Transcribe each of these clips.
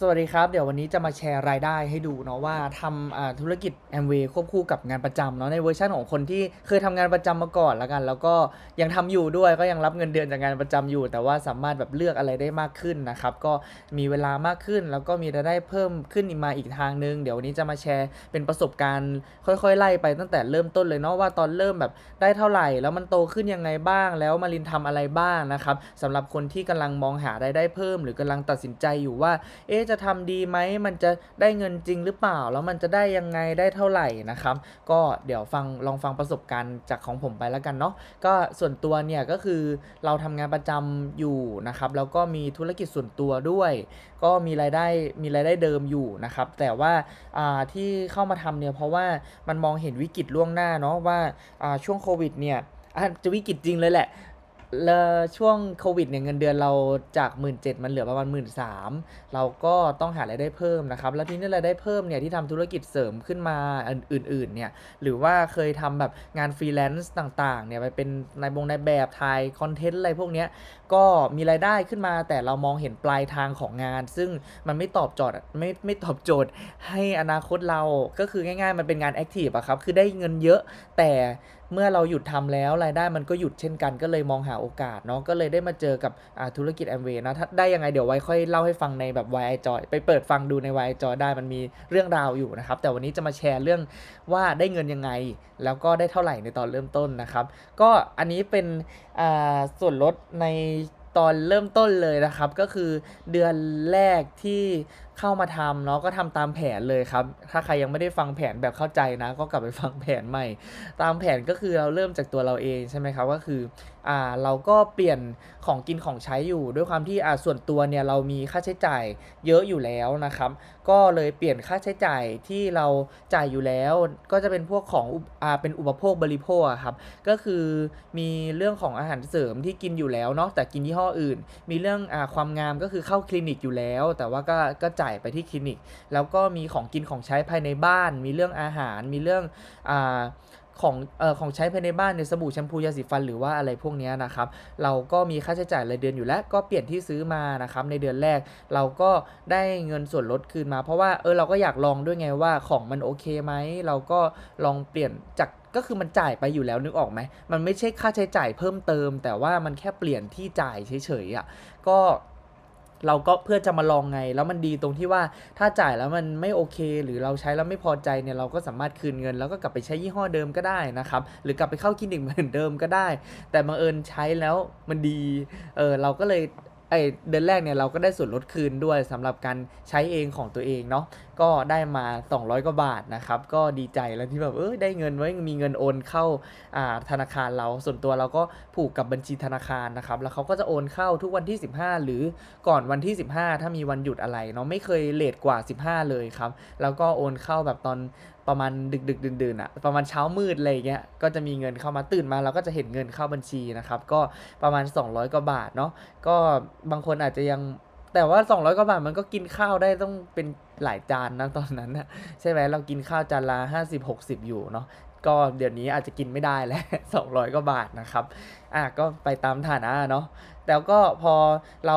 สวัสดีครับ เดี๋ยววันนี้จะมาแชร์รายได้ให้ดูเนาะว่าทำธุรกิจ a m w a y ควบคู่กับงานประจำเนาะในเวอร์ชันของคนที่เคยทำงานประจำมาก่อนแล้วกัน แล้วก็ยังทำอยู่ด้วยก็ยังรับเงินเดือนจากงานประจำอยู่ แต่ว่าสามารถแบบเลือกอะไรได้มากขึ้นนะครับก็มีเวลามากขึ้น แล้วก็มีรายได้เพิ่มขึ้นมาอีกทางนึง เดี๋ยววันนี้จะมาแชร์เป็นประสบการณ์ค่อยๆไล่ไปตั้งแต่เริ่มต้นเลยเนาะว่าตอนเริ่มแบบได้เท่าไหร่ แล้วมันโตขึ้นยังไงบ้าง แล้วมารินทำอะไรบ้างนะครับสำหรับคนที่กำลังมองหารายได้เพิ่ม หรือกำลังตัดสินใจอยู่ว่าเอ๊ะจะทำดีไหมมันจะได้เงินจริงหรือเปล่า แล้วมันจะได้ยังไงได้เท่าไหร่นะครับ ก็เดี๋ยวฟังลองฟังประสบการณ์จากของผมไปแล้วกันเนาะก็ส่วนตัวเนี่ยก็คือเราทำงานประจำอยู่นะครับแล้วก็มีธุรกิจส่วนตัวด้วย ก็มีรายได้มีรายได้เดิมอยู่นะครับแต่ว่าาที่เข้ามาทำเนี่ยเพราะว่ามันมองเห็นวิกฤตล่วงหน้าเนาะว่าอ่าช่วงโควิดเนี่ยอะจะวิกฤตจริงเลยแหละ แล้วช่วงโควิดเนี่ยเงินเดือนเราจาก1 7ื่นมันเหลือประมาณ 1 3ื่นเราก็ต้องหารายได้เพิ่มนะครับ แล้วที่นี้รายได้เพิ่มเนี่ยที่ทำธุรกิจเสริมขึ้นมาอื่นๆเนี่ยหรือว่าเคยทำแบบงานฟรีแลนซ์ต่างๆเนี่ยไปเป็นในายบงในายแบบถ่ายคอนเทนต์อะไรพวกเนี้ย ก็มีรายได้ขึ้นมา แต่เรามองเห็นปลายทางของงาน ซึ่งมันไม่ตอบโจทย์ไม่ไม่ตอบโจทย์ให้อนาคตเราก็คือง่าย ๆ มันเป็นงานแอคทีฟอะครับคือได้เงินเยอะแต่เมื่อเราหยุดทำแล้วรายได้มันก็หยุดเช่นกันก็เลยมองหาโอกาสเนาะก็เลยได้มาเจอกับธุรกิจแอมเวย์นะถ้าได้ยังไงเดี๋ยวไว้ค่อยเล่าให้ฟังในแบบ y i Joy ไปเปิดฟังดูใน y i Joy ได้มันมีเรื่องราวอยู่นะครับ แต่วันนี้จะมาแชร์เรื่องว่าได้เงินยังไง แล้วก็ได้เท่าไหร่ในตอนเริ่มต้นนะครับ ก็อันนี้เป็นส่วนลดใน ตอนเริ่มต้นเลยนะครับ ก็คือเดือนแรกที่ เข้ามาทำเนาะก็ทำตามแผนเลยครับ ถ้าใครยังไม่ได้ฟังแผนแบบเข้าใจนะ ก็กลับไปฟังแผนใหม่ ตามแผนก็คือเราเริ่มจากตัวเราเองใช่ไหมครับก็คืออ่าเราก็เปลี่ยนของกินของใช้อยู่ ด้วยความที่อ่าส่วนตัวเนี่ยเรามีค่าใช้จ่ายเยอะอยู่แล้วนะครับก็เลยเปลี่ยนค่าใช้จ่ายที่เราจ่ายอยู่แล้ว ก็จะเป็นพวกของอ่าเป็นอุปโภคบริโภคครับก็คือมีเรื่องของอาหารเสริมที่กินอยู่แล้วเนาะแต่กินยี่ห้ออื่น มีเรื่องอ่าความงามก็คือเข้าคลินิกอยู่แล้ว แต่ว่าก็ก็จ่ายไปที่คลินิก แล้วก็มีของกินของใช้ภายในบ้าน มีเรื่องอาหาร มีเรื่องอ่าของเอ่อของใช้ภายในบ้านในสบู่แชมพูยาสีฟันหรือว่าอะไรพวกนี้นะครับ เราก็มีค่าใช้จ่ายรายเดือนอยู่แล้วก็เปลี่ยนที่ซื้อมานะครับในเดือนแรก เราก็ได้เงินส่วนลดคืนมา เพราะว่าเออเราก็อยากลองด้วยไงว่าของมันโอเคไหมเราก็ลองเปลี่ยนจากก็คือมันจ่ายไปอยู่แล้วนึกออกไหมมันไม่ใช่ค่าใช้จ่ายเพิ่มเติม แต่ว่ามันแค่เปลี่ยนที่จ่ายเฉยๆอะก็ เราก็เพื่อจะมาลองไง แล้วมันดีตรงที่ว่าถ้าจ่ายแล้วมันไม่โอเค หรือเราใช้แล้วไม่พอใจเนี่ยเราก็สามารถคืนเงิน แล้วก็กลับไปใช้ยี่ห้อเดิมก็ได้นะครับหรือกลับไปเข้าคลินิกเหมือนเดิมก็ได้ แต่บังเอิญใช้แล้วมันดีเออเราก็เลยไอเดือนแรกเนี่ยเราก็ได้ส่วนลดคืนด้วยสำหรับการใช้เองของตัวเองเนาะ ก็ได้มา 200 กว่าบาทนะครับ ก็ดีใจแล้วที่แบบเออได้เงินไว้มีเงินโอนเข้าอ่าธนาคารเรา ส่วนตัวเราก็ผูกกับบัญชีธนาคารนะครับ แล้วเขาก็จะโอนเข้าทุกวันที่ 15 หรือก่อนวันที่ 15 ถ้ามีวันหยุดอะไรเนาะไม่เคยเลทกว่า 15 เลยครับ แล้วก็โอนเข้าแบบตอนประมาณดึกดึกดื่นดื่นๆอะประมาณเช้ามืดอะไรเงี้ยก็จะมีเงินเข้ามาตื่นมาเราก็จะเห็นเงินเข้าบัญชีนะครับ ก็ประมาณ 200 กว่าบาทเนาะก็บางคนอาจจะยัง แต่ว่า 200 กว่าบาทมันก็กินข้าวได้ต้องเป็นหลายจานนะตอนนั้นนะใช่ไหมเรากินข้าวจานละ50 60 อยู่เนาะ ก็เดี๋ยวนี้อาจจะกินไม่ได้แล้ว200กว่าบาทนะครับ อะก็ไปตามฐานะเนาะแล้วก็พอเรา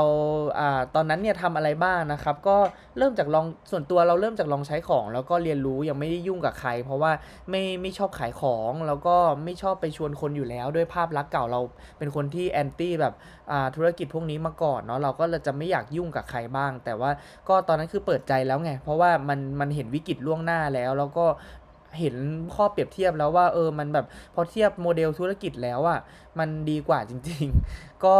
อ่าตอนนั้นเนี่ยทำอะไรบ้างนะครับ ก็เริ่มจากลองส่วนตัวเราเริ่มจากลองใช้ของ แล้วก็เรียนรู้ยังไม่ได้ยุ่งกับใคร เพราะว่าไม่ไม่ชอบขายของแล้วก็ไม่ชอบไปชวนคนอยู่แล้ว ด้วยภาพลักษณ์เก่าเราเป็นคนที่แอนตี้แบบอ่าธุรกิจพวกนี้มาก่อนเนาะเราก็จะไม่อยากยุ่งกับใครบ้าง แต่ว่าก็ตอนนั้นคือเปิดใจแล้วไงเพราะว่ามันมันเห็นวิกฤตล่วงหน้าแล้ว แล้วก็ เห็นข้อเปรียบเทียบแล้วว่าเออมันแบบพอเทียบโมเดลธุรกิจแล้วอะ่ะมันดีกว่าจริง ๆ ก็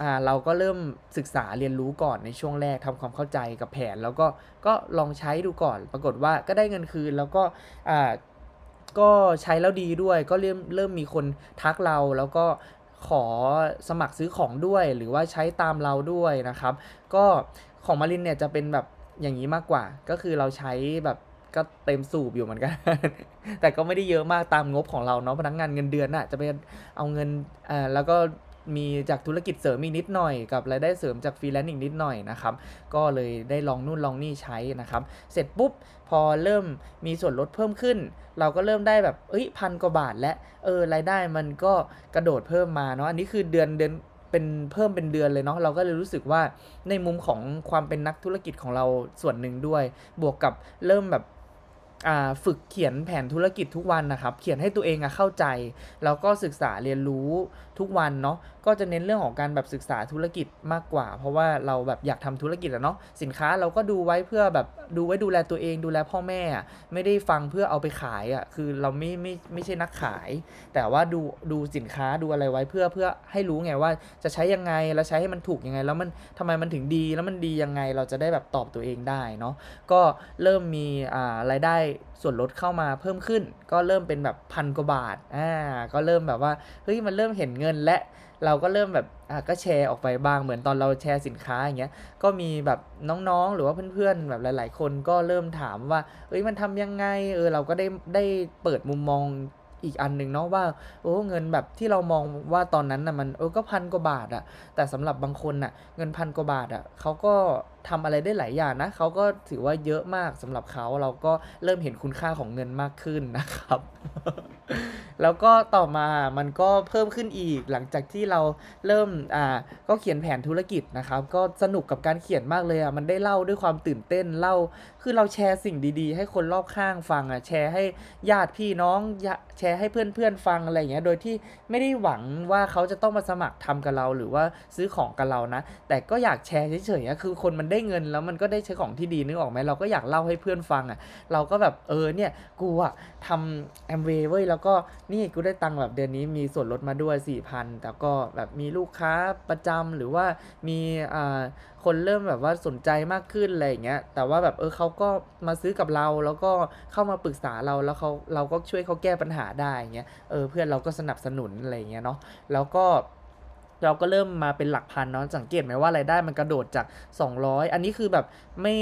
อ่าเราก็เริ่มศึกษาเรียนรู้ก่อนในช่วงแรกทำความเข้าใจกับแผน แล้วก็ก็ลองใช้ดูก่อน ปรากฏว่าก็ได้เงินคืนแล้วก็อ่าก็ใช้แล้วดีด้วยก็เริ่มเริ่มมีคนทักเราแล้วก็ขอสมัครซื้อของด้วย หรือว่าใช้ตามเราด้วยนะครับ ก็ของมารินเนี่ยจะเป็นแบบอย่างนี้มากกว่า ก็คือเราใช้แบบ ก็เต็มสูบอยู่เหมือนกัน แต่ก็ไม่ได้เยอะมากตามงบของเราเนาะพนักงานเงินเดือนน่ะจะไปเอาเงินอ่าแล้วก็มีจากธุรกิจเสริมอีกนิดหน่อยกับรายได้เสริมจากฟรีแลนซ์อีกนิดหน่อยนะครับ ก็เลยได้ลองนู่นลองนี่ใช้นะครับ เสร็จปุ๊บพอเริ่มมีส่วนลดเพิ่มขึ้น เราก็เริ่มได้แบบเอ้ยพันกว่าบาทและเออรายได้มันก็กระโดดเพิ่มมาเนาะอันนี้คือเดือนเดือนเป็นเพิ่มเป็นเดือนเลยเนาะเราก็เลยรู้สึกว่าในมุมของความเป็นนักธุรกิจของเราส่วนหนึ่งด้วย บวกกับเริ่มแบบ ฝึกเขียนแผนธุรกิจทุกวันนะครับ เขียนให้ตัวเองอเข้าใจ แล้วก็ศึกษาเรียนรู้ทุกวันเนาะ ก็จะเน้นเรื่องของการแบบศึกษาธุรกิจมากกว่า เพราะว่าเราแบบอยากทำธุรกิจอะเนาะสินค้าเราก็ดูไว้เพื่อแบบดูไว้ดูแลตัวเองดูแลพ่อแม่ไม่ได้ฟังเพื่อเอาไปขายอะคือเราไม่ไม่ไม่ใช่นักขาย แต่ว่าดูดูสินค้าดูอะไรไว้เพื่อเพื่อให้รู้ไงว่าจะใช้ยังไงแล้วใช้ให้มันถูกยังไง แล้วมันทำไมมันถึงดีแล้วมันดียังไงเราจะได้แบบตอบตัวเองได้เนาะก็เริ่มมีอ่ารายได้ส่วนลดเข้ามาเพิ่มขึ้น ก็เริ่มเป็นแบบพันกว่าบาทอ่าก็เริ่มแบบว่าเฮ้ยมันเริ่มเห็นเงินและ เราก็เริ่มแบบอะก็แชร์ออกไปบ้างเหมือนตอนเราแชร์สินค้าอย่างเงี้ยก็มีแบบน้องๆ หรือว่าเพื่อนๆแบบหลาย ๆ คนก็เริ่มถามว่า เอ้ยมันทำยังไงเออเราก็ได้ได้เปิดมุมมองอีกอันหนึ่งเนาะว่าโอ้เงินแบบที่เรามองว่าตอนนั้นน่ะมันเออก็พันกว่าบาทอะแต่สำหรับบางคนน่ะเงินพันกว่าบาทอะเขาก็ ทำอะไรได้หลายอย่างนะเขาก็ถือว่าเยอะมากสำหรับเขาเราก็เริ่มเห็นคุณค่าของเงินมากขึ้นนะครับ แล้วก็ต่อมามันก็เพิ่มขึ้นอีกหลังจากที่เราเริ่มอ่าก็เขียนแผนธุรกิจนะครับ ก็สนุกกับการเขียนมากเลยอะมันได้เล่าด้วยความตื่นเต้นเล่า คือเราแชร์สิ่งดีๆ ให้คนรอบข้างฟังอะแชร์ให้ญาติพี่น้องแชร์ให้เพื่อนๆฟังอะไรอย่างเงี้ยโดยที่ไม่ได้หวังว่าเขาจะต้องมาสมัครทำกับเราหรือว่าซื้อของกับเรานะ แต่ก็อยากแชร์เฉยๆอะคือคนมันได้ได้เงินแล้วมันก็ได้ใช้ของที่ดีนึกออกไหมเราก็อยากเล่าให้เพื่อนฟังอะ เราก็แบบเออเนี่ยกูอะทำแอมเวย์เว้ยแล้วก็นี่กูได้ตังค์แบบเดือนนี้มีส่วนลดมาด้วย4,000แต่ก็แบบมีลูกค้าประจำหรือว่ามีอ่าคนเริ่มแบบว่าสนใจมากขึ้นอะไรอย่างเงี้ย แต่ว่าแบบเออเขาก็มาซื้อกับเราแล้วก็เข้ามาปรึกษาเราแล้วเขาเราก็ช่วยเขาแก้ปัญหาได้อย่างเงี้ย เออเพื่อนเราก็สนับสนุนอะไรอย่างเงี้ยเนาะ แล้วก็ เราก็เริ่มมาเป็นหลักพันเนาะสังเกตไหมว่ารายได้มันกระโดดจาก 200 อันนี้คือแบบไม่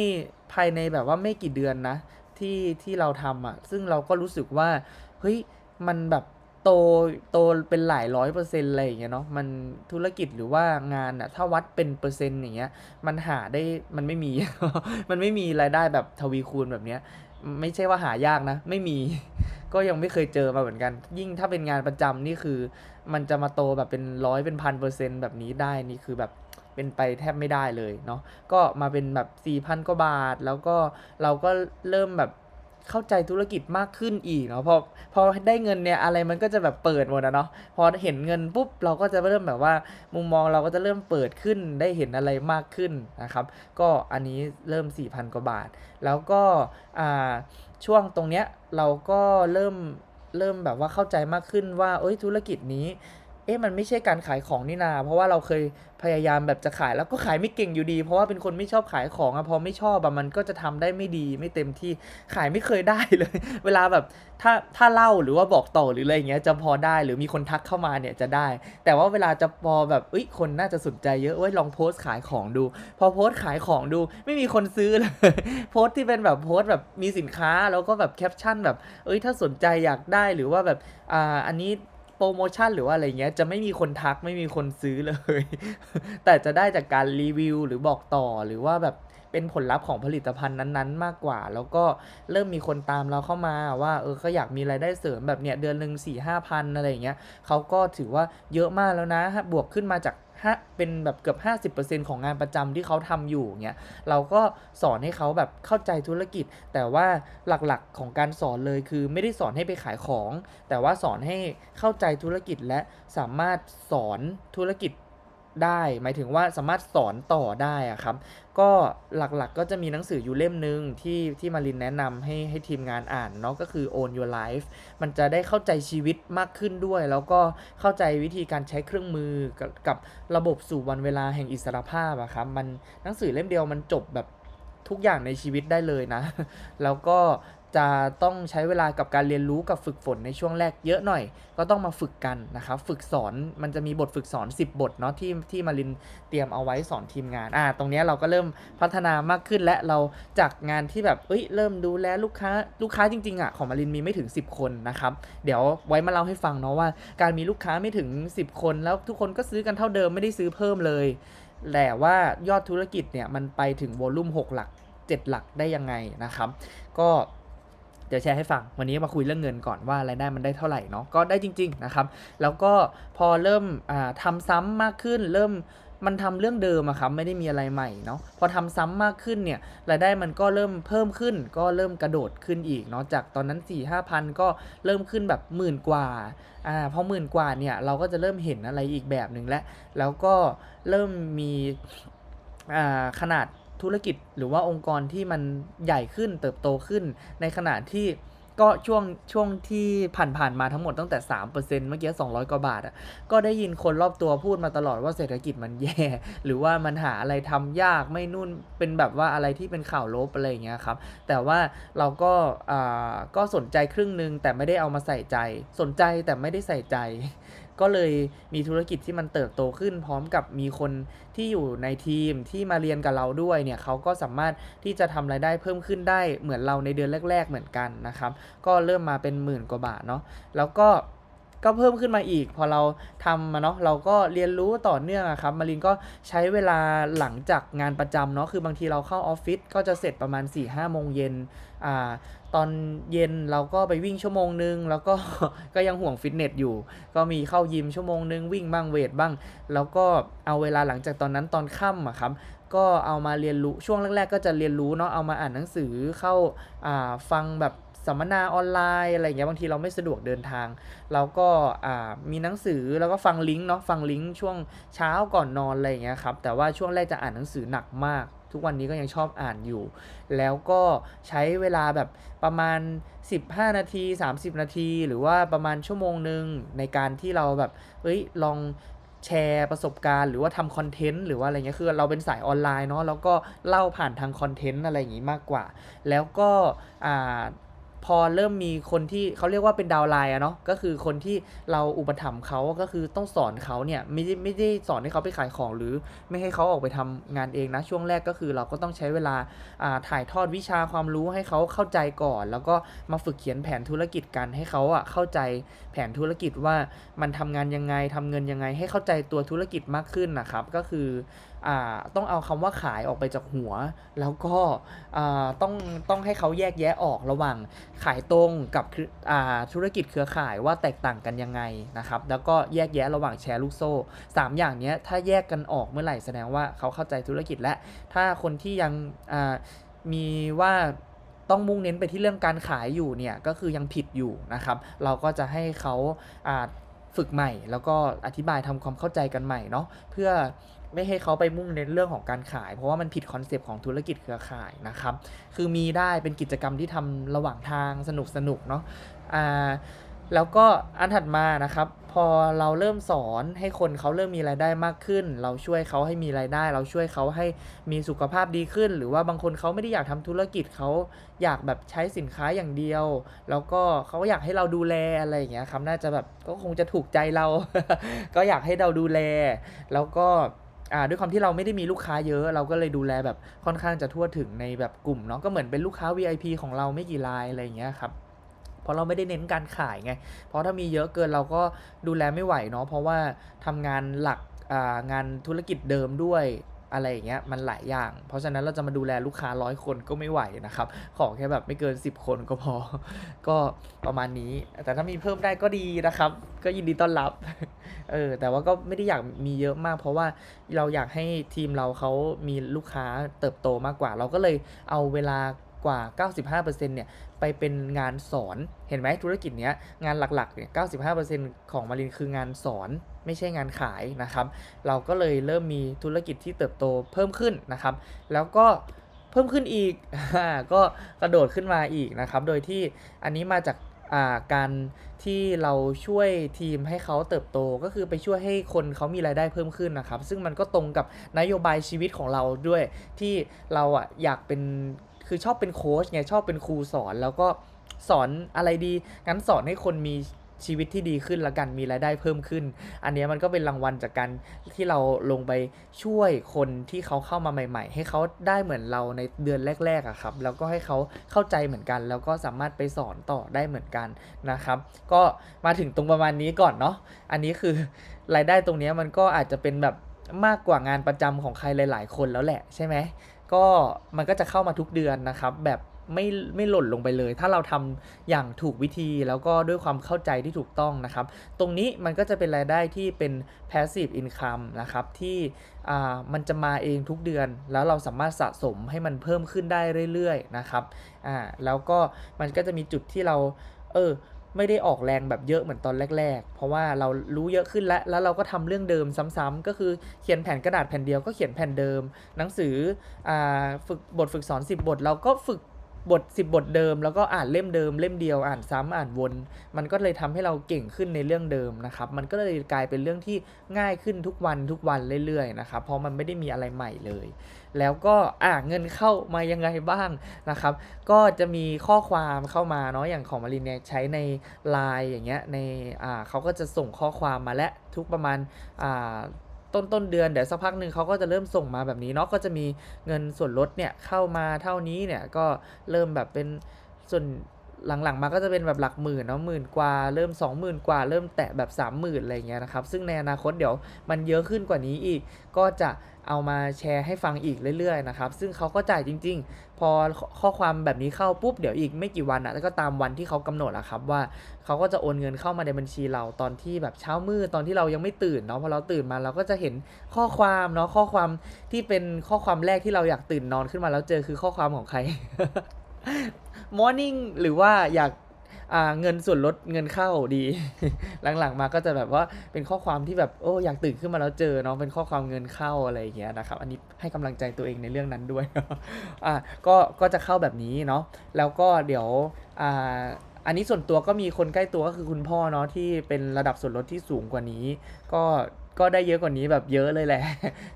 ภายในแบบว่าไม่กี่เดือนนะ ที่ที่เราทำอะ่ะ ซึ่งเราก็รู้สึกว่าเฮ้ยมันแบบโตโตเป็นหลายร้อยเปอร์เซ็นต์อะไรอย่างเงี้ยเนาะมันธุรกิจหรือว่างานอะ่ะถ้าวัดเป็นเปอร์เซ็นต์อย่างเงี้ย มันหาได้มันไม่มี มันไม่มีรายได้แบบทวีคูณแบบเนี้ย ไม่ใช่ว่าหายากนะ ไม่มี ก็ยังไม่เคยเจอมาเหมือนกัน ยิ่งถ้าเป็นงานประจำนี่คือ มันจะมาโตแบบเป็นร้อยเป็นพันเปอร์เซ็นต์แบบนี้ได้นี่คือแบบเป็นไปแทบไม่ได้เลยเนาะก็มาเป็นแบบ4ี่พันกว่าบาท แล้วก็เราก็เริ่มแบบเข้าใจธุรกิจมากขึ้นอีกเนาะพอพอได้เงินเนี่ยอะไรมันก็จะแบบเปิดหมดอะเนาะพอเห็นเงินปุ๊บเราก็จะเริ่มแบบว่า มุมมองเราก็จะเริ่มเปิดขึ้นได้เห็นอะไรมากขึ้นนะครับ ก็อันนี้เริ่ม 4,000 กว่าบาท แล้วก็อ่า ช่วงตรงเนี้ยเราก็เริ่มเริ่มแบบว่าเข้าใจมากขึ้นว่าเอ้ยธุรกิจนี้ เอ๊ะมันไม่ใช่การขายของนี่นา เพราะว่าเราเคยพยายามแบบจะขายแล้วก็ขายไม่เก่งอยู่ดี เพราะว่าเป็นคนไม่ชอบขายของอะพอไม่ชอบอะมันก็จะทำได้ไม่ดีไม่เต็มที่ขายไม่เคยได้เลย เวลาแบบถ้าถ้าเล่าหรือว่าบอกต่อหรืออะไรอย่างเงี้ยจะพอได้หรือมีคนทักเข้ามาเนี่ยจะได้ แต่ว่าเวลาจะพอแบบเอ้ยคนน่าจะสนใจเยอะเว้ยลองโพสต์ขายของดู พอโพสต์ขายของดู ไม่มีคนซื้อเลยโพสต์ที่เป็นแบบโพสต์แบบมีสินค้าแล้วก็แบบแคปชั่นแบบเอ้ยถ้าสนใจอยากได้หรือว่าแบบอ่าอันนี้ โปรโมชั่นหรือว่าอะไรเงี้ยจะไม่มีคนทักไม่มีคนซื้อเลย แต่จะได้จากการรีวิวหรือบอกต่อหรือว่าแบบ เป็นผลลัพธ์ของผลิตภัณฑ์นั้นๆ มากกว่า แล้วก็เริ่มมีคนตามเราเข้ามาว่าเออเขาอยากมีรายได้เสริมแบบเนี้ยเดือนหนึ่งสี่ห้าพันอะไรอย่างเงี้ยเขาก็ถือว่าเยอะมากแล้วนะฮะบวกขึ้นมาจากห้าเป็นแบบเกือบ 50%ของงานประจำที่เขาทำอยู่เงี้ย เราก็สอนให้เขาแบบเข้าใจธุรกิจ แต่ว่าหลักๆของการสอนเลยคือไม่ได้สอนให้ไปขายของ แต่ว่าสอนให้เข้าใจธุรกิจและสามารถสอนธุรกิจ ได้ หมายถึงว่าสามารถสอนต่อได้อะครับ ก็หลักๆก็จะมีหนังสืออยู่เล่มหนึ่งที่ที่มารินแนะนำให้ให้ทีมงานอ่านเนาะก็คือ Own Your Life มันจะได้เข้าใจชีวิตมากขึ้นด้วย แล้วก็เข้าใจวิธีการใช้เครื่องมือกับกับระบบสู่วันเวลาแห่งอิสรภาพอะครับมันหนังสือเล่มเดียวมันจบแบบทุกอย่างในชีวิตได้เลยนะ แล้วก็ จะต้องใช้เวลากับการเรียนรู้กับฝึกฝนในช่วงแรกเยอะหน่อย ก็ต้องมาฝึกกันนะครับ ฝึกสอนมันจะมีบทฝึกสอน 10 บทเนาะที่ที่มารินเตรียมเอาไว้สอนทีมงานอ่าตรงนี้เราก็เริ่มพัฒนามากขึ้นและเราจากงานที่แบบเอ้ยเริ่มดูแลลูกค้าลูกค้าจริงๆอะของมารินมีไม่ถึง 10 คนนะครับ เดี๋ยวไว้มาเล่าให้ฟังเนาะว่า การมีลูกค้าไม่ถึง 10 คน แล้วทุกคนก็ซื้อกันเท่าเดิมไม่ได้ซื้อเพิ่มเลยแต่ว่ายอดธุรกิจเนี่ยมันไปถึงวอลลุ่ม6หลัก 7 หลักได้ยังไงนะครับ ก็ เดี๋ยวแชร์ให้ฟัง วันนี้มาคุยเรื่องเงินก่อนว่ารายได้มันได้เท่าไหร่เนาะก็ได้จริง ๆนะครับ แล้วก็พอเริ่มอ่าทำซ้ำมากขึ้น เริ่มมันทำเรื่องเดิมอะครับไม่ได้มีอะไรใหม่เนาะพอทำซ้ำมากขึ้นเนี่ยรายได้มันก็เริ่มเพิ่มขึ้น ก็เริ่มกระโดดขึ้นอีกเนาะจากตอนนั้น4 5 0 0 0ก็เริ่มขึ้นแบบหมื่นกว่าอ่าพอหมื่นกว่าเนี่ยเราก็จะเริ่มเห็นอะไรอีกแบบหนึ่งแล้วแล้วก็เริ่มมีอ่าขนาด ธุรกิจหรือว่าองค์กรที่มันใหญ่ขึ้นเติบโตขึ้น ในขณะที่ก็ช่วงช่วงที่ผ่านๆมาทั้งหมดตั้งแต่ 3%เมื่อกี้ 200 กว่าบาทอะก็ได้ยินคนรอบตัวพูดมาตลอดว่าเศรษฐกิจมันแย่ หรือว่ามันหาอะไรทำยากไม่นู่นเป็นแบบว่าอะไรที่เป็นข่าวลบอะไรอย่างเงี้ยครับ แต่ว่าเราก็อ่าก็สนใจครึ่งนึงแต่ไม่ได้เอามาใส่ใจ สนใจแต่ไม่ได้ใส่ใจ ก็เลยมีธุรกิจที่มันเติบโตขึ้น พร้อมกับมีคนที่อยู่ในทีมที่มาเรียนกับเราด้วยเนี่ยเขาก็สามารถที่จะทำรายได้เพิ่มขึ้นได้เหมือนเราในเดือนแรก ๆ เหมือนกันนะครับ ก็เริ่มมาเป็นหมื่นกว่าบาทเนาะแล้วก็ก็เพิ่มขึ้นมาอีก พอเราทำมาเนาะเราก็เรียนรู้ต่อเนื่องอะครับมารินก็ใช้เวลาหลังจากงานประจำเนาะคือบางทีเราเข้าออฟฟิศก็จะเสร็จประมาณ4ี่ห้าโมงเย็นอ่า ตอนเย็นเราก็ไปวิ่งชั่วโมงนึง แล้วก็ก็ยังห่วงฟิตเนสอยู่ ก็มีเข้ายิมชั่วโมงนึงวิ่งบ้างเวทบ้าง แล้วก็เอาเวลาหลังจากตอนนั้นตอนค่ำอะครับก็เอามาเรียนรู้ช่วงแรก ๆ ก็จะเรียนรู้เนาะเอามาอ่านหนังสือเข้าอ่าฟังแบบสัมมนาออนไลน์อะไรอย่างเงี้ยบางทีเราไม่สะดวกเดินทาง เราก็อ่ามีหนังสือแล้วก็ฟังลิงก์เนาะฟังลิงก์ช่วงเช้าก่อนนอนอะไรอย่างเงี้ยครับแต่ว่าช่วงแรกจะอ่านหนังสือหนักมาก ทุกวันนี้ก็ยังชอบอ่านอยู่ แล้วก็ใช้เวลาแบบประมาณ 15 นาที 30 นาที หรือว่าประมาณชั่วโมงหนึ่งในการที่เราแบบเอ้ยลองแชร์ประสบการณ์หรือว่าทำคอนเทนต์หรือว่าอะไรเงี้ยคือเราเป็นสายออนไลน์เนาะแล้วก็เล่าผ่านทางคอนเทนต์อะไรอย่างงี้มากกว่า แล้วก็อ่า พอเริ่มมีคนที่เขาเรียกว่าเป็นดาวไลน์อะเนาะก็คือคนที่เราอุปถัมภ์เขาก็คือต้องสอนเขาเนี่ยไม่ได้ไม่ได้สอนให้เขาไปขายของหรือไม่ให้เขาออกไปทำงานเองนะช่วงแรกก็คือเราก็ต้องใช้เวลาถ่ายทอดวิชาความรู้ให้เขาเข้าใจก่อน แล้วก็มาฝึกเขียนแผนธุรกิจกันให้เขาอะเข้าใจแผนธุรกิจว่ามันทำงานยังไงทำเงินยังไงให้เข้าใจตัวธุรกิจมากขึ้นนะครับก็คือ ต้องเอาคำว่าขายออกไปจากหัว แล้วก็ต้องต้องให้เขาแยกแยะออกระหว่างขายตรงกับธุรกิจเครือข่ายว่าแตกต่างกันยังไงนะครับ แล้วก็แยกแยะระหว่างแชร์ลูกโซ่สามอย่างนี้ถ้าแยกกันออกเมื่อไหร่แสดงว่าเขาเข้าใจธุรกิจและ ถ้าคนที่ยังมีว่าต้องมุ่งเน้นไปที่เรื่องการขายอยู่เนี่ยก็คือยังผิดอยู่นะครับ เราก็จะให้เขาอ่า ฝึกใหม่ แล้วก็อธิบายทำความเข้าใจกันใหม่เนาะเพื่อไม่ให้เขาไปมุ่งเน้นเรื่องของการขาย เพราะว่ามันผิดคอนเซปต์ของธุรกิจเครือข่ายนะครับคือมีได้เป็นกิจกรรมที่ทำระหว่างทางสนุกสนุกเนาะอ่า แล้วก็อันถัดมานะครับ พอเราเริ่มสอนให้คนเขาเริ่มมีรายได้มากขึ้น เราช่วยเขาให้มีรายได้ เราช่วยเขาให้มีสุขภาพดีขึ้น หรือว่าบางคนเขาไม่ได้อยากทำธุรกิจเขาอยากแบบใช้สินค้าอย่างเดียว แล้วก็เขาอยากให้เราดูแลอะไรอย่างเงี้ยครับน่าจะแบบก็คงจะถูกใจเรา ก็อยากให้เราดูแล แล้วก็ด้วยความที่เราไม่ได้มีลูกค้าเยอะเราก็เลยดูแลแบบค่อนข้างจะทั่วถึงในแบบกลุ่มเนาะก็เหมือนเป็นลูกค้า VIP ของเราไม่กี่รายอะไรอย่างเงี้ยครับ เพราะเราไม่ได้เน้นการขายไง เพราะถ้ามีเยอะเกินเราก็ดูแลไม่ไหวเนาะ เพราะว่าทำงานหลักงานธุรกิจเดิมด้วยอะไรอย่างเงี้ยมันหลายอย่าง เพราะฉะนั้นเราจะมาดูแลลูกค้าร้อยคนก็ไม่ไหวนะครับ ขอแค่แบบไม่เกิน 10 คนก็พอ ก็ประมาณนี้ แต่ถ้ามีเพิ่มได้ก็ดีนะครับ ก็ยินดีต้อนรับ เออ แต่ว่าก็ไม่ได้อยากมีเยอะมาก เพราะว่าเราอยากให้ทีมเราเขามีลูกค้าเติบโตมากกว่า เราก็เลยเอาเวลา กว่า 95%เนี่ยไปเป็นงานสอนเห็นไหมธุรกิจเนี้ยงานหลักๆเนี่ย95%ของมารินคืองานสอนไม่ใช่งานขายนะครับ เราก็เลยเริ่มมีธุรกิจที่เติบโตเพิ่มขึ้นนะครับ แล้วก็เพิ่มขึ้นอีกก็กระโดดขึ้นมาอีกนะครับ โดยที่อันนี้มาจากาการที่เราช่วยทีมให้เขาเติบโตก็คือไปช่วยให้คนเขามีรายได้เพิ่มขึ้นนะครับ ซึ่งมันก็ตรงกับนโยบายชีวิตของเราด้วยที่เราอะอยากเป็น คือชอบเป็นโค้ชไงชอบเป็นครูสอน แล้วก็สอนอะไรดีงั้นสอนให้คนมีชีวิตที่ดีขึ้นละกันมีรายได้เพิ่มขึ้น อันเนี้ยมันก็เป็นรางวัลจากการที่เราลงไปช่วยคนที่เขาเข้ามาใหม่ ๆ ให้เขาได้เหมือนเราในเดือนแรกๆอะครับแล้วก็ให้เขาเข้าใจเหมือนกัน แล้วก็สามารถไปสอนต่อได้เหมือนกันนะครับ ก็มาถึงตรงประมาณนี้ก่อนเนาะอันนี้คือรายได้ตรงเนี้ยมันก็อาจจะเป็นแบบมากกว่างานประจำของใครหลาย ๆ คนแล้วแหละใช่ไหม ก็มันก็จะเข้ามาทุกเดือนนะครับ แบบไม่ไม่หล่นลงไปเลย ถ้าเราทำอย่างถูกวิธีแล้วก็ด้วยความเข้าใจที่ถูกต้องนะครับ ตรงนี้มันก็จะเป็นรายได้ที่เป็น passive income นะครับที่อ่ามันจะมาเองทุกเดือน แล้วเราสามารถสะสมให้มันเพิ่มขึ้นได้เรื่อยๆนะครับอ่าแล้วก็มันก็จะมีจุดที่เราเออ ไม่ได้ออกแรงแบบเยอะเหมือนตอนแรก ๆ เพราะว่าเรารู้เยอะขึ้นแล้ว แล้วเราก็ทำเรื่องเดิมซ้ำๆก็คือเขียนแผ่นกระดาษแผ่นเดียวก็เขียนแผ่นเดิม หนังสืออฝึกบทฝึกสอน 10 บทเราก็ฝึก บท 10 บทเดิม แล้วก็อ่านเล่มเดิม เล่มเดียวอ่านซ้ำอ่านวน มันก็เลยทำให้เราเก่งขึ้นในเรื่องเดิมนะครับ มันก็เลยกลายเป็นเรื่องที่ง่ายขึ้นทุกวันทุกวันเรื่อยๆนะครับเพราะมันไม่ได้มีอะไรใหม่เลย แล้วก็อ่าเงินเข้ามายังไงบ้างนะครับ ก็จะมีข้อความเข้ามาเนาะอย่างของมารินเนี่ยใช้ใน Line อย่างเงี้ยในอ่าเขาก็จะส่งข้อความมาและทุกประมาณอ่า ต้นต้นเดือนเดี๋ยวสักพักหนึ่งเขาก็จะเริ่มส่งมาแบบนี้เนาะก็จะมีเงินส่วนลดเนี่ยเข้ามาเท่านี้เนี่ยก็เริ่มแบบเป็นส่วน หลังๆมาก็จะเป็นแบบหลักหมื่นเนาะหมื่นกว่าเริ่ม 20,000 กว่า เริ่มแตะแบบ 30,000อะไรเงี้ยนะครับซึ่งในอนาคตเดี๋ยวมันเยอะขึ้นกว่านี้อีก ก็จะเอามาแชร์ให้ฟังอีกเรื่อยๆนะครับซึ่งเขาก็จ่ายจริง ๆ พอข้อความแบบนี้เข้าปุ๊บเดี๋ยวอีกไม่กี่วันอะแล้วก็ตามวันที่เขากำหนดอะครับว่าเขาก็จะโอนเงินเข้ามาในบัญชีเราตอนที่แบบเช้ามืดตอนที่เรายังไม่ตื่นเนาะพอเราตื่นมาเราก็จะเห็นข้อความเนาะข้อความที่เป็นข้อความแรกที่เราอยากตื่นนอนขึ้นมาแล้วเจอคือข้อความของใคร morning หรือว่าอยากเงินส่วนลดเงินเข้าดี หลังๆมาก็จะแบบว่าเป็นข้อความที่แบบโอ้อยากตื่นขึ้นมาแล้วเจอเนาะเป็นข้อความเงินเข้าอะไรอย่างเงี้ยนะครับ อันนี้ให้กำลังใจตัวเองในเรื่องนั้นด้วยอ่าก็ก็จะเข้าแบบนี้เนาะแล้วก็เดี๋ยวอ่าอันนี้ส่วนตัวก็มีคนใกล้ตัวก็คือคุณพ่อเนาะที่เป็นระดับส่วนลดที่สูงกว่านี้ ก็ ก็ได้เยอะกว่านี้แบบเยอะเลยแหละ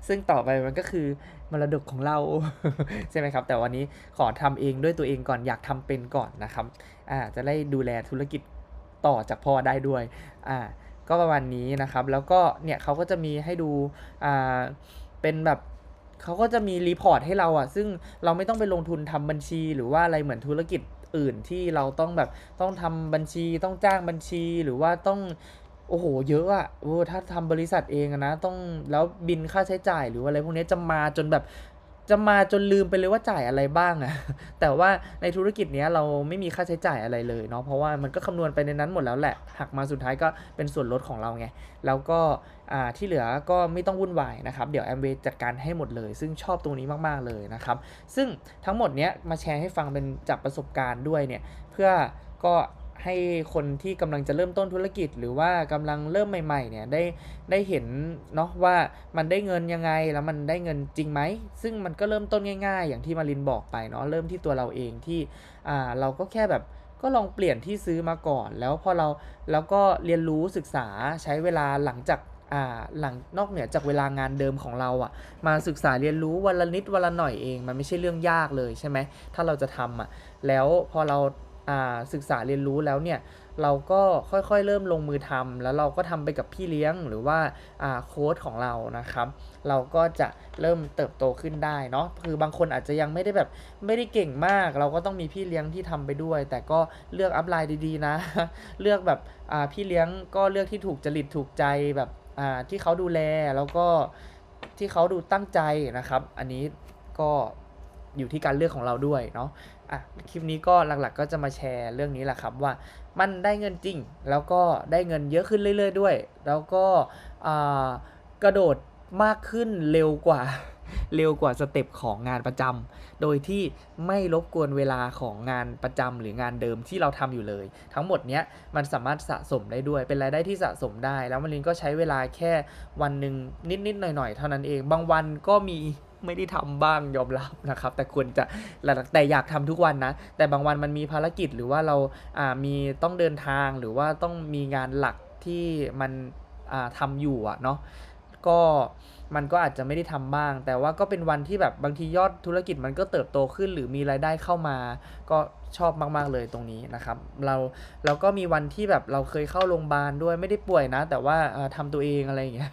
ซึ่งต่อไปมันก็คือมรดกของเรา ใช่ไหมครับ แต่วันนี้ขอทำเองด้วยตัวเองก่อนอยากทำเป็นก่อนนะครับอ่าจะได้ดูแลธุรกิจต่อจากพ่อได้ด้วยอ่าก็ประมาณนี้นะครับ แล้วก็เนี่ยเขาก็จะมีให้ดูอ่าเป็นแบบเขาก็จะมีรีพอร์ตให้เราอะซึ่งเราไม่ต้องไปลงทุนทำบัญชีหรือว่าอะไรเหมือนธุรกิจอื่นที่เราต้องแบบต้องทำบัญชีต้องจ้างบัญชีหรือว่าต้อง โอ้โห เยอะอะโอ้ถ้าทำบริษัทเองนะ ต้องแล้วบินค่าใช้จ่ายหรืออะไรพวกนี้จะมาจนแบบจะมาจนลืมไปเลยว่าจ่ายอะไรบ้างอะแต่ว่าในธุรกิจเนี้ยเราไม่มีค่าใช้จ่ายอะไรเลยเนาะ เพราะว่ามันก็คำนวณไปในนั้นหมดแล้วแหละ หักมาสุดท้ายก็เป็นส่วนลดของเราไง แล้วก็อ่าที่เหลือก็ไม่ต้องวุ่นวายนะครับ เดี๋ยว a m w a y จัดการให้หมดเลย ซึ่งชอบตรงนี้มากๆเลยนะครับ ซึ่งทั้งหมดเนี้ยมาแชร์ให้ฟังเป็นจากประสบการณ์ด้วยเนี่ย เพื่อก็ ให้คนที่กำลังจะเริ่มต้นธุรกิจ หรือว่ากำลังเริ่มใหม่ๆเนี่ยได้ได้เห็นเนาะว่ามันได้เงินยังไงแล้วมันได้เงินจริงไหมซึ่งมันก็เริ่มต้นง่าย ๆ อย่างที่มารินบอกไปเนาะเริ่มที่ตัวเราเองที่อ่าเราก็แค่แบบก็ลองเปลี่ยนที่ซื้อมาก่อน แล้วพอเราแล้วก็เรียนรู้ศึกษาใช้เวลาหลังจากอ่าหลังนอกเหนือจากเวลางานเดิมของเราอะ่ะ มาศึกษาเรียนรู้วันละนิดวันละหน่อยเอง มันไม่ใช่เรื่องยากเลยใช่ไหมถ้าเราจะทำอะ่ะแล้วพอเรา ศึกษาเรียนรู้แล้วเนี่ยเราก็ค่อยๆเริ่มลงมือทำแล้วเราก็ทำไปกับพี่เลี้ยงหรือว่าโค้ชของเรานะครับ เราก็จะเริ่มเติบโตขึ้นได้เนาะคือบางคนอาจจะยังไม่ได้แบบไม่ได้เก่งมาก เราก็ต้องมีพี่เลี้ยงที่ทำไปด้วย แต่ก็เลือกอัพไลน์ดีๆนะ เลือกแบบพี่เลี้ยงก็เลือกที่ถูกจริตถูกใจแบบที่เขาดูแลแล้วก็ที่เขาดูตั้งใจนะครับ อันนี้ก็ อยู่ที่การเลือกของเราด้วยเนาะอะคลิปนี้ก็หลักๆก็จะมาแชร์เรื่องนี้แหละครับว่ามันได้เงินจริง แล้วก็ได้เงินเยอะขึ้นเรื่อย ๆ ด้วย แล้วก็อ่ากระโดดมากขึ้นเร็วกว่าเร็วกว่าสเต็ปของงานประจำโดยที่ไม่รบกวนเวลาของงานประจำหรืองานเดิมที่เราทำอยู่เลย ทั้งหมดเนี้ยมันสามารถสะสมได้ด้วย เป็นรายได้ที่สะสมได้ แล้วมันลินก็ใช้เวลาแค่วันหนึ่งนิดๆหน่อยๆ เท่านั้นเอง บางวันก็มี ไม่ได้ทำบ้างยอมรับนะครับ แต่ควรจะแต่อยากทำทุกวันนะ แต่บางวันมันมีภารกิจหรือว่าเราอ่ามีต้องเดินทางหรือว่าต้องมีงานหลักที่มันอ่าทำอยู่อะเนาะ ก็มันก็อาจจะไม่ได้ทำบ้าง แต่ว่าก็เป็นวันที่แบบบางทียอดธุรกิจมันก็เติบโตขึ้น หรือมีรายได้เข้ามา ก็ชอบมาก ๆ เลยตรงนี้นะครับ เราเราก็มีวันที่แบบเราเคยเข้าโรงพยาบาลด้วยไม่ได้ป่วยนะ แต่ว่าเอ่อทำตัวเองอะไรอย่างเงี้ย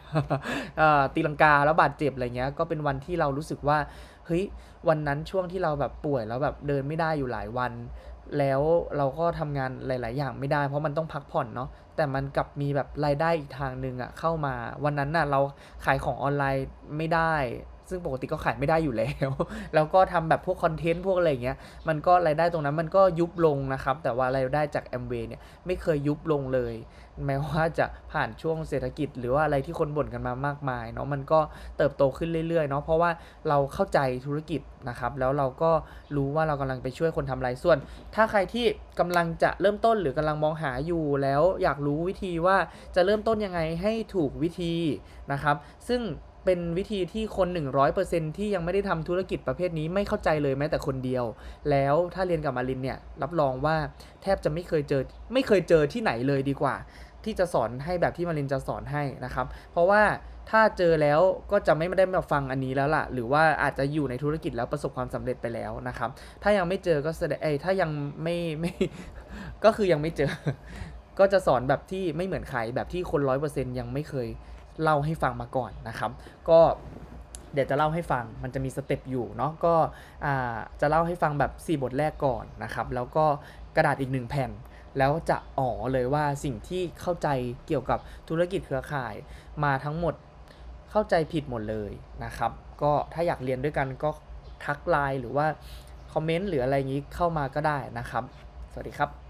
ตีลังกาแล้วบาดเจ็บอะไรเงี้ยก็เป็นวันที่เรารู้สึกว่าเฮ้ยวันนั้นช่วงที่เราแบบป่วยแล้วแบบเดินไม่ได้อยู่หลายวัน แล้วเราก็ทำงานหลาย ๆ อย่างไม่ได้ เพราะมันต้องพักผ่อนเนาะแต่มันกลับมีแบบรายได้อีกทางหนึ่งอะเข้ามา วันนั้นน่ะเราขายของออนไลน์ไม่ได้ ซึ่งปกติก็ขายไม่ได้อยู่แล้ว แล้วก็ทำแบบพวกคอนเทนต์พวกอะไรเงี้ย มันก็รายได้ตรงนั้นมันก็ยุบลงนะครับ แต่ว่ารายได้จาก a m w a y เนี่ยไม่เคยยุบลงเลย แม้ว่าจะผ่านช่วงเศรษฐกิจ หรือว่าอะไรที่คนบ่นกันมามากมายเนาะ มันก็เติบโตขึ้นเรื่อยๆเนาะ เพราะว่าเราเข้าใจธุรกิจนะครับ แล้วเราก็รู้ว่าเรากำลังไปช่วยคนทำอะไร ส่วน ถ้าใครที่กำลังจะเริ่มต้นหรือกำลังมองหาอยู่ แล้วอยากรู้วิธีว่าจะเริ่มต้นยังไงให้ถูกวิธีนะครับ ซึ่ง เป็นวิธีที่คน 100%ที่ยังไม่ได้ทำธุรกิจประเภทนี้ไม่เข้าใจเลยแม้แต่คนเดียว แล้วถ้าเรียนกับมารินเนี่ยรับรองว่าแทบจะไม่เคยเจอไม่เคยเจอที่ไหนเลยดีกว่า ที่จะสอนให้แบบที่มารินจะสอนให้นะครับ เพราะว่าถ้าเจอแล้วก็จะไม่ได้มาฟังอันนี้แล้วล่ะ หรือว่าอาจจะอยู่ในธุรกิจแล้วประสบความสำเร็จไปแล้วนะครับ ถ้ายังไม่เจอก็แสดงเอ้ถ้ายังไม่ไม่ก็คือยังไม่เจอ ก็จะสอนแบบที่ไม่เหมือนใครแบบที่คนร้อยเปอร์เซ็นยังไม่เคย เล่าให้ฟังมาก่อนนะครับ ก็เดี๋ยวจะเล่าให้ฟังมันจะมีสเต็ปอยู่เนาะก็จะเล่าให้ฟังแบบ 4 บทแรกก่อนนะครับแล้วก็กระดาษอีกหนึ่งแผ่น แล้วจะอ๋อเลยว่าสิ่งที่เข้าใจเกี่ยวกับธุรกิจเครือข่ายมาทั้งหมดเข้าใจผิดหมดเลยนะครับ ก็ถ้าอยากเรียนด้วยกันก็ทักไลน์หรือว่าคอมเมนต์หรืออะไรอย่างนี้เข้ามาก็ได้นะครับ สวัสดีครับ